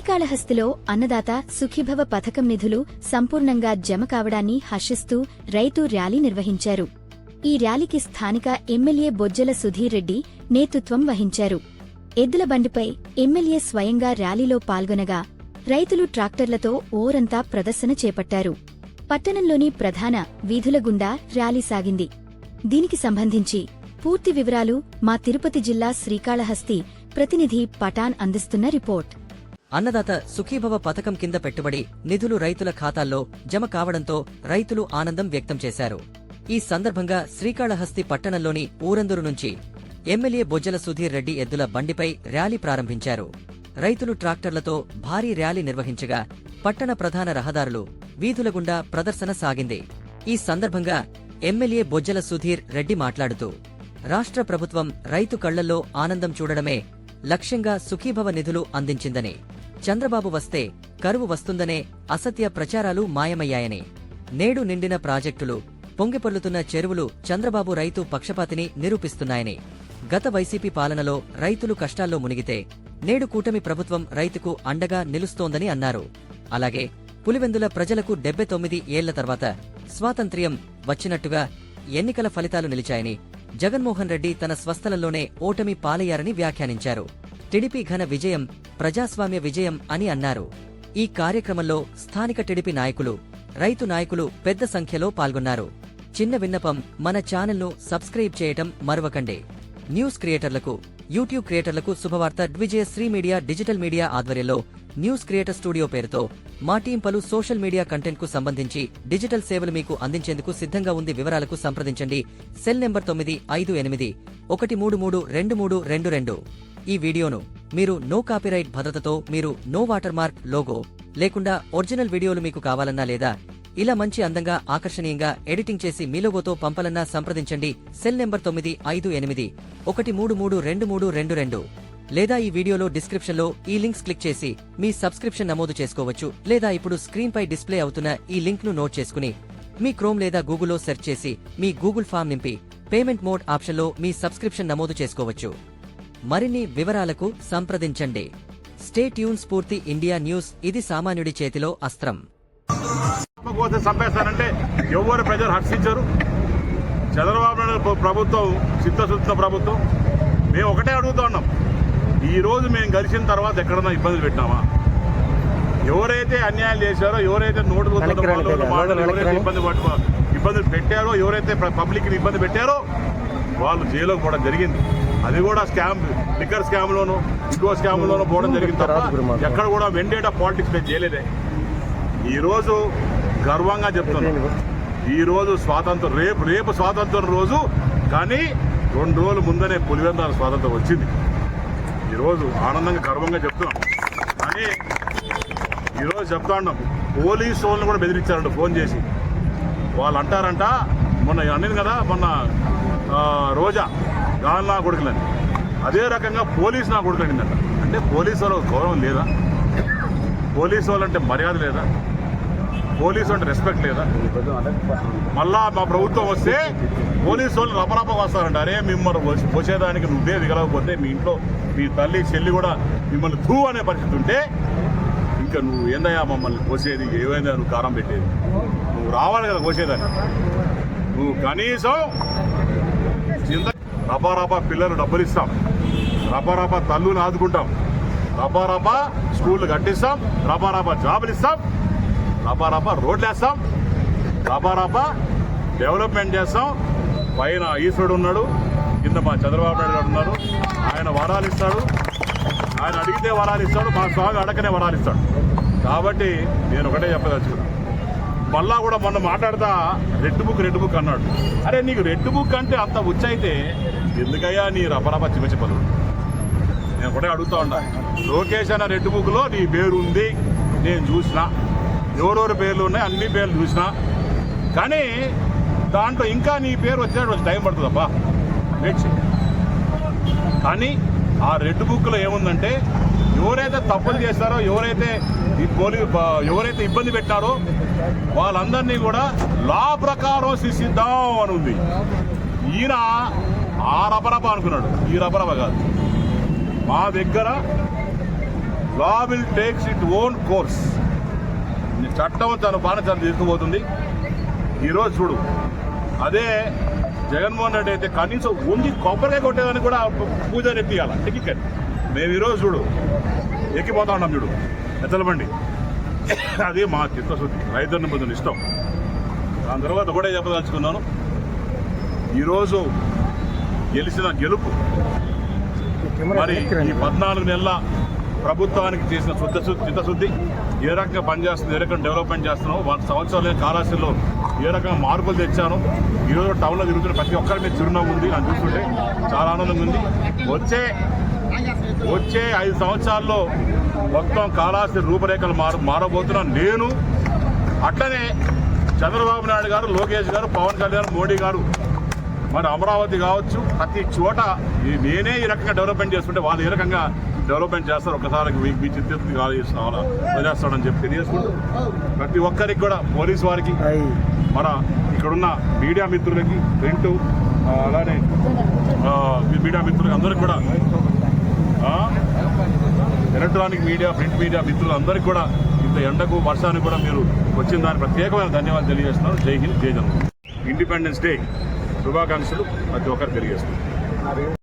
శ్రీకాళహస్తిలో అన్నదాత సుఖీభవ పథకం నిధులు సంపూర్ణంగా జమ కావడాన్ని హర్షిస్తూ రైతు ర్యాలీ నిర్వహించారు. ఈ ర్యాలీకి స్థానిక ఎమ్మెల్యే బొజ్జల సుధీర్ రెడ్డి నేతృత్వం వహించారు. ఎద్దుల బండిపై ఎమ్మెల్యే స్వయంగా ర్యాలీలో పాల్గొనగా రైతులు ట్రాక్టర్లతో ఓరంతా ప్రదర్శన చేపట్టారు. పట్టణంలోని ప్రధాన వీధుల గుండా ర్యాలీ సాగింది. దీనికి సంబంధించి పూర్తి వివరాలు మా తిరుపతి జిల్లా శ్రీకాళహస్తి ప్రతినిధి పటాన్ అందిస్తున్న రిపోర్ట్. అన్నదాత సుఖీభవ పథకం కింద పెట్టుబడి నిధులు రైతుల ఖాతాల్లో జమ కావడంతో రైతులు ఆనందం వ్యక్తం చేశారు. ఈ సందర్భంగా శ్రీకాళహస్తి పట్టణంలోని ఊరందరు నుంచి ఎమ్మెల్యే బొజ్జల సుధీర్ రెడ్డి ఎద్దుల బండిపై ర్యాలీ ప్రారంభించారు. రైతులు ట్రాక్టర్లతో భారీ ర్యాలీ నిర్వహించగా పట్టణ ప్రధాన రహదారులు వీధుల గుండా ప్రదర్శన సాగింది. ఈ సందర్భంగా ఎమ్మెల్యే బొజ్జల సుధీర్ రెడ్డి మాట్లాడుతూ రాష్ట్ర ప్రభుత్వం రైతు కళ్ళల్లో ఆనందం చూడడమే లక్ష్యంగా సుఖీభవ నిధులు అందించిందని చంద్రబాబు వస్తే కరువు వస్తుందనే అసత్య ప్రచారాలు మాయమయ్యాయని. నేడు నిండిన ప్రాజెక్టులు పొంగిపొర్లుతున్న చెరువులు చంద్రబాబు రైతు పక్షపాతిని నిరూపిస్తున్నాయని. గత వైసీపీ పాలనలో రైతులు కష్టాల్లో మునిగితే నేడు కూటమి ప్రభుత్వం రైతుకు అండగా నిలుస్తోందని అన్నారు. అలాగే పులివెందుల ప్రజలకు డెబ్బై తొమ్మిది ఏళ్ళ తర్వాత స్వాతంత్ర్యం వచ్చినట్టుగా ఎన్నికల ఫలితాలు నిలిచాయని జగన్మోహన్ రెడ్డి తన స్వస్థలంలోనే ఓటమి పాలయ్యారని వ్యాఖ్యానించారు. టిడిపి ఘన విజయం ప్రజాస్వామ్య విజయం అని అన్నారు. ఈ కార్యక్రమంలో స్థానిక టిడిపి నాయకులు రైతు నాయకులు పెద్ద సంఖ్యలో పాల్గొన్నారు. చిన్న విన్నపం మన ఛానల్ను సబ్స్క్రైబ్ చేయటం మరవకండి. న్యూస్ క్రియేటర్లకు యూట్యూబ్ క్రియేటర్లకు శుభవార్త Dwijaya Sri media digital media ఆధ్వర్యంలో న్యూస్ క్రియేటర్ స్టూడియో పేరుతో మా టీం పలు సోషల్ మీడియా కంటెంట్కు సంబంధించి డిజిటల్ సేవలు మీకు అందించేందుకు సిద్ధంగా ఉంది వివరాలకు సంప్రదించండి. సెల్ నెంబర్ తొమ్మిది ఐదు ఎనిమిది ఒకటి మూడు మూడు రెండు మూడు రెండు రెండు. ఈ వీడియోను మీరు నో కాపీరైట్ భద్రతతో మీరు నో వాటర్ మార్క్ లోగో లేకుండా ఒరిజినల్ వీడియోలు మీకు కావాలన్నా లేదా ఇలా మంచి అందంగా ఆకర్షణీయంగా ఎడిటింగ్ చేసి మీ లోగోతో పంపాలన్నా సంప్రదించండి. సెల్ నెంబర్ తొమ్మిది ఐదు ఎనిమిది ఒకటి మూడు మూడు రెండు మూడు రెండు రెండు లేదా ఈ వీడియోలో డిస్క్రిప్షన్లో ఈ లింక్స్ క్లిక్ చేసి మీ సబ్స్క్రిప్షన్ నమోదు చేసుకోవచ్చు లేదా ఇప్పుడు స్క్రీన్పై డిస్ప్లే అవుతున్న ఈ లింక్ను నోట్ చేసుకుని మీ క్రోమ్ లేదా గూగుల్లో సెర్చ్ చేసి మీ గూగుల్ ఫామ్ నింపి పేమెంట్ మోడ్ ఆప్షన్లో మీ సబ్స్క్రిప్షన్ నమోదు చేసుకోవచ్చు. మరిన్ని వివరాలకు సంప్రదించండి. Stay tune Spoorthi India news ఇది సామాన్యుడి చేతిలో అస్త్రం. చంపేస్తానంటే ఎవరు ప్రజలు హర్షించరు? చంద్రబాబు నాయుడు ప్ర- ప్రభుత్వం చిత్తశుద్ధ ప్రభుత్వం. మేము ఒకటే అడుగుతా ఉన్నాం. ఈ రోజు మేము కలిసిన తర్వాత ఎక్కడన్నా ఇబ్బందులు పెట్టినామా? ఎవరైతే అన్యాయం చేశారో ఎవరైతే నోటు ఎవరైతే. ఇబ్బంది పట్టు ఇబ్బందులు పెట్టారో ఎవరైతే పబ్లిక్ని ఇబ్బంది పెట్టారో వాళ్ళు జైలుకి పోవడం జరిగింది. అది కూడా స్కామ్ లిక్కర్ స్కామ్ లోను ఇంకో స్కామ్ లోను పోవడం జరిగింది తప్ప ఎక్కడ కూడా వెండేట పాలిటిక్స్ మేము చేయలేదే. ఈ రోజు గర్వంగా చెప్తున్నాను ఈ రోజు స్వాతంత్రం రేపు రేపు స్వాతంత్రం రోజు కానీ రెండు రోజుల ముందనే పులివెందాల స్వాతంత్రం వచ్చింది. ఈరోజు ఆనందంగా గర్వంగా చెప్తున్నాం. కానీ ఈరోజు చెప్తా ఉన్నాం. పోలీసు వాళ్ళని కూడా బెదిరించారంట ఫోన్ చేసి. వాళ్ళు అంటారంట మొన్న అన్నది కదా మొన్న రోజా గాలి నా కొడుకులని. అదే రకంగా పోలీస్ నా కొడుకు అనిందంట అంటే పోలీసు వాళ్ళకి గౌరవం లేదా? పోలీసు వాళ్ళంటే మర్యాద లేదా? పోలీసు అంటే రెస్పెక్ట్ లేదా? మళ్ళా మా ప్రభుత్వం వస్తే పోలీసు వాళ్ళు రపరప వస్తారంట. అరే మిమ్మల్ని పోసేదానికి నువ్వే దిగలకపోతే మీ ఇంట్లో మీ తల్లి చెల్లి కూడా మిమ్మల్ని ధూ అనే పరిస్థితి ఉంటే ఇంకా నువ్వు ఏందయ్యా మమ్మల్ని పోసేది ఏమైందా? నువ్వు కారం పెట్టేది? నువ్వు రావాలి కదా పోసేదాన్ని నువ్వు కనీసం చింత రపా పిల్లలు డబ్బులు ఇస్తాం. రపా రపా ఆదుకుంటాం. రపా రపా స్కూళ్ళు కట్టిస్తాం. రపా జాబులు ఇస్తాం. రపా రోడ్లు వేస్తాం. రపా డెవలప్మెంట్ చేస్తాం. పైన ఈశ్వరుడు ఉన్నాడు. కింద మా చంద్రబాబు నాయుడు గారు ఉన్నారు. ఆయన వరాలు ఇస్తాడు. ఆయన అడిగితే వరాలు ఇస్తాడు. మా స్వామి అడగనే వరాలు ఇస్తాడు. కాబట్టి నేను ఒకటే చెప్పదలుచుకున్నాను మళ్ళా కూడా మొన్న మాట్లాడతా రెడ్ బుక్ రెడ్ బుక్ అన్నాడు. అరే నీకు రెడ్ బుక్ అంటే అంత ఉచ్చైతే ఎందుకయ్యా నీ రపరప చిమచిపలు నేను ఒకటే అడుగుతా ఉన్నా. లోకేష్ అన్న రెడ్ బుక్లో నీ పేరు ఉంది నేను చూసిన. ఎవరెవరి పేర్లు ఉన్నాయి అన్ని పేర్లు చూసిన. కానీ దాంట్లో ఇంకా నీ పేరు వచ్చినట్టు కొంచెం టైం పడుతుందబ్బా. వెయిట్ కానీ ఆ రెడ్ బుక్లో ఏముందంటే ఎవరైతే తప్పులు చేస్తారో ఎవరైతే ఈ పోలీ ఎవరైతే ఇబ్బంది పెట్టారో వాళ్ళందరినీ కూడా లా ప్రకారం శిక్షిద్దాం అని ఉంది. ఈయన ఆ రబరబ అనుకున్నాడు. ఈ రబరబ కాదు. మా దగ్గర law will takes it own course చట్టం తన బాణచారం తీసుకుపోతుంది. ఈరోజు చూడు. అదే జగన్మోహన్ రెడ్డి అయితే కనీసం ఉండి కొబ్బరికాయ కొట్టేదానికి కూడా పూజ నెప్పియాల టికెట్ మేము ఈరోజు చూడు ఎక్కిపోతా ఉన్నాం చూడు. ఎత్తలబండి. అది మా చిత్తశుద్ధి. రైతుని పొందిన ఇష్టం. దాని తర్వాత ఒకటే చెప్పదలుచుకున్నాను. ఈరోజు గెలిచిన గెలుపు. మరి ఈ పద్నాలుగు నెలల ప్రభుత్వానికి చేసిన శుద్ధ శుద్ధి చిత్తశుద్ధి ఏ రకంగా పనిచేస్తుంది ఏ రకంగా డెవలప్మెంట్ చేస్తున్నాం వంద సంవత్సరాలు కాలాశీల్లో ఏ రకంగా మార్పులు తెచ్చాను ఈరోజు టౌన్లో తిరుగుతున్న ప్రతి ఒక్కరి మీద చిరునవ్వు ఉంది అని చూస్తుంటే చాలా ఆనందంగా ఉంది. వచ్చే వచ్చే ఐదు సంవత్సరాల్లో మొత్తం కాళాస్తి రూపురేఖలు మార మారబోతున్నా నేను. అట్లనే చంద్రబాబు నాయుడు గారు లోకేష్ గారు పవన్ కళ్యాణ్ మోడీ గారు మరి అమరావతి కావచ్చు ప్రతి చోట నేనే ఈ రకంగా డెవలప్మెంట్ చేసుకుంటే వాళ్ళు ఏ రకంగా డెవలప్మెంట్ చేస్తారు ఒకసారి మీ మీ చిత్తెత్తి వదిలేస్తాడని చెప్పి తెలియజేసుకుంటూ ప్రతి ఒక్కరికి కూడా పోలీస్ వారికి మన ఇక్కడున్న మీడియా మిత్రులకి ప్రింట్ అలానే మీడియా మిత్రులకి అందరికి కూడా ఎలక్ట్రానిక్ మీడియా ప్రింట్ మీడియా మిత్రులందరికీ కూడా ఇంత ఎండకు వర్షానికి కూడా మీరు వచ్చిన దానికి ప్రత్యేకమైన ధన్యవాదాలు తెలియజేస్తున్నాను జై హింద్ జై జగన్ ఇండిపెండెన్స్ డే. శుభాకాంక్షలు. ప్రతి ఒక్కరు తెలియజేస్తున్నాను